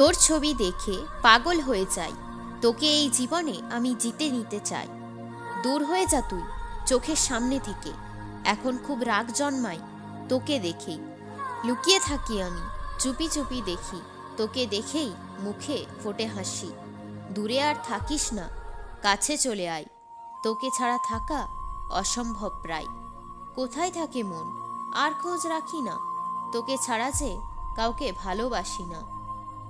তোর ছবি দেখে পাগল হয়ে যাই। তোকে এই জীবনে আমি জিতে নিতে চাই। দূর হয়ে যা তুই, চোখের সামনে থেকে। এখন খুব রাগ জন্মায় তোকে দেখেই। লুকিয়ে থাকি আমি, চুপি চুপি দেখি। তোকে দেখেই মুখে ফোটে হাসি। দূরে আর থাকিস না, কাছে চলে আয়। তোকে ছাড়া থাকা অসম্ভব প্রায়। কোথায় থাকে মন? আর খোঁজ রাখি না। তোকে ছাড়া যে কাউকে ভালোবাসি না।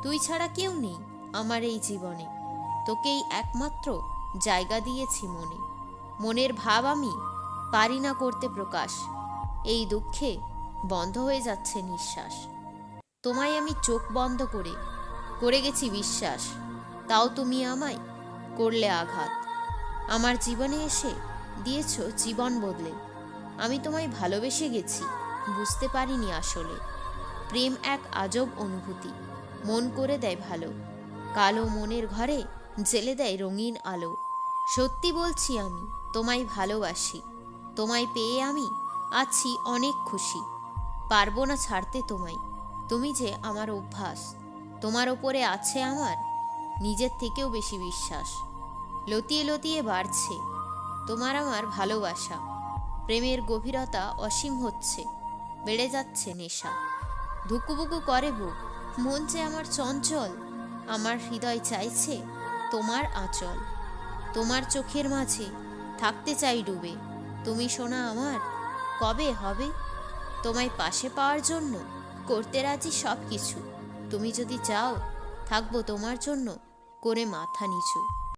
তুই ছাড়া কেউ নেই আমার এই জীবনে। তোকেই একমাত্র জায়গা দিয়েছি মনে। মনের ভাব আমি পারি না করতে প্রকাশ। এই দুঃখে বন্ধ হয়ে যাচ্ছে নিঃশ্বাস। তোমায় আমি চোখ বন্ধ করে করে গেছি বিশ্বাস। তাও তুমি আমায় করলে আঘাত। আমার জীবনে এসে দিয়েছ জীবন বদলে। আমি তোমায় ভালোবেসে গেছি, বুঝতে পারিনি আসলে। প্রেম এক আজব অনুভূতি। মন করে দেয় ভালো। কালো মনের ঘরে জেলে দেয় রঙিন আলো। সত্যি বলছি আমি, তোমায় ভালোবাসি। তোমায় পেয়ে আমি আছি অনেক খুশি। পারব না ছাড়তে তোমায়। তুমি যে আমার অভ্যাস, তোমার ওপরে আছে আমার নিজের থেকেও বেশি বিশ্বাস। লতিয়ে লতিয়ে বাড়ছে, তোমার আমার ভালোবাসা। প্রেমের গভীরতা অসীম হচ্ছে, বেড়ে যাচ্ছে নেশা। ধুকুবুকু করে বুক মন যে আমার চঞ্চল, আমার হৃদয় চাইছে তোমার আঁচল। তোমার চোখের মাঝে থাকতে চাই ডুবে। তুমি শোনা আমার, কবে হবে? তোমায় পাশে পাওয়ার জন্য করতে রাজি সব কিছু তুমি যদি চাও, থাকব তোমার জন্য করে মাথা নিচু।